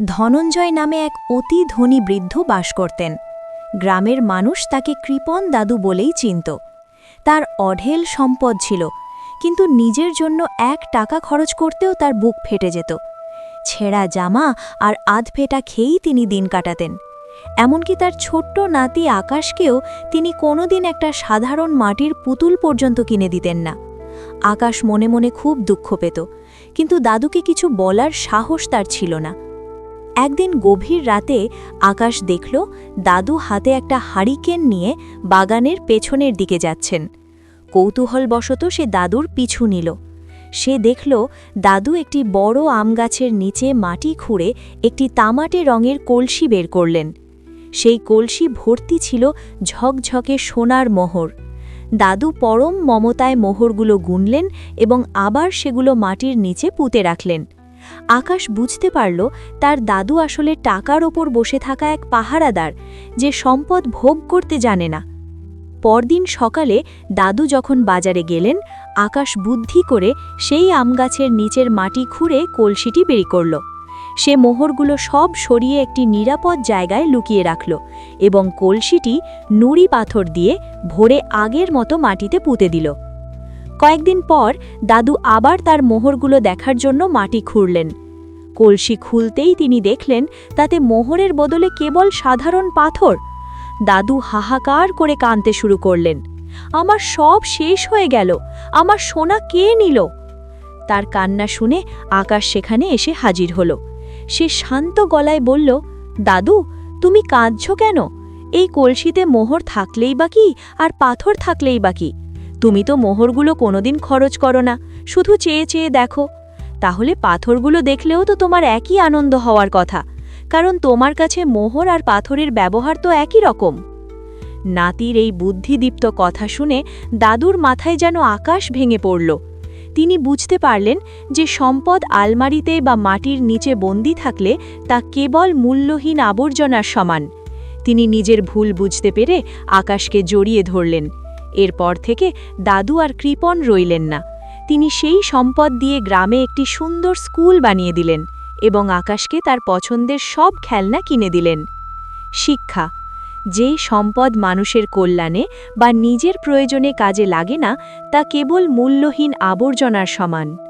ধনঞ্জয় নামে এক অতি ধনী বৃদ্ধ বাস করতেন। গ্রামের মানুষ তাকে কৃপন দাদু বলেই চিনত। তার অঢেল সম্পদ ছিল, কিন্তু নিজের জন্য এক টাকা খরচ করতেও তার বুক ফেটে যেত। ছেঁড়া জামা আর আধফেটা খেয়েই তিনি দিন কাটাতেন। এমনকি তার ছোট্ট নাতি আকাশকেও তিনি কোনোদিন একটা সাধারণ মাটির পুতুল পর্যন্ত কিনে দিতেন না। আকাশ মনে মনে খুব দুঃখ পেত, কিন্তু দাদুকে কিছু বলার সাহস তার ছিল না। একদিন গভীর রাতে আকাশ দেখল দাদু হাতে একটা হারিকেন নিয়ে বাগানের পেছনের দিকে যাচ্ছেন। কৌতূহলবশত সে দাদুর পিছু নিল। সে দেখল দাদু একটি বড় আম গাছের নিচে মাটি খুঁড়ে একটি তামাটে রঙের কলসি বের করলেন। সেই কলসি ভর্তি ছিল ঝকঝকে সোনার মোহর। দাদু পরম মমতায় মোহরগুলো গুনলেন এবং আবার সেগুলো মাটির নিচে পুঁতে রাখলেন। আকাশ বুঝতে পারল তার দাদু আসলে টাকার ওপর বসে থাকা এক পাহারাদার যে সম্পদ ভোগ করতে জানে না। পরদিন সকালে দাদু যখন বাজারে গেলেন, আকাশ বুদ্ধি করে সেই আমগাছের নিচের মাটি খুঁড়ে কলসিটি বেরি করল। সে মোহরগুলো সব সরিয়ে একটি নিরাপদ জায়গায় লুকিয়ে রাখল এবং কলসিটি নুড়ি পাথর দিয়ে ভরে আগের মতো মাটিতে পুঁতে দিল। কয়েকদিন পর দাদু আবার তার মোহরগুলো দেখার জন্য মাটি খুঁড়লেন। কলসি খুলতেই তিনি দেখলেন তাতে মোহরের বদলে কেবল সাধারণ পাথর। দাদু হাহাকার করে কাঁদতে শুরু করলেন। আমার সব শেষ হয়ে গেল। আমার সোনা কে নিল? তার কান্না শুনে আকাশ সেখানে এসে হাজির হলো। সে শান্ত গলায় বলল, দাদু, তুমি কাঁদছ কেন? এই কলসিতে মোহর থাকলেই বা কি আর পাথর থাকলেই বা কি? তুমি তো মোহরগুলো কোনোদিন খরচ করো না, শুধু চেয়ে চেয়ে দেখো। তাহলে পাথরগুলো দেখলেও তো তোমার একই আনন্দ হওয়ার কথা, কারণ তোমার কাছে মোহর আর পাথরের ব্যবহার তো একই রকম। নাতির এই বুদ্ধিদীপ্ত কথা শুনে দাদুর মাথায় যেন আকাশ ভেঙে পড়ল। তিনি বুঝতে পারলেন যে সম্পদ আলমারিতে বা মাটির নিচে বন্দি থাকলে তা কেবল মূল্যহীন আবর্জনার সমান। তিনি নিজের ভুল বুঝতে পেরে আকাশকে জড়িয়ে ধরলেন। এরপর থেকে দাদু আর কৃপন রইলেন না। তিনি সেই সম্পদ দিয়ে গ্রামে একটি সুন্দর স্কুল বানিয়ে দিলেন এবং আকাশকে তার পছন্দের সব খেলনা কিনে দিলেন। শিক্ষা, যে সম্পদ মানুষের কল্যাণে বা নিজের প্রয়োজনে কাজে লাগে না, তা কেবল মূল্যহীন আবর্জনার সমান।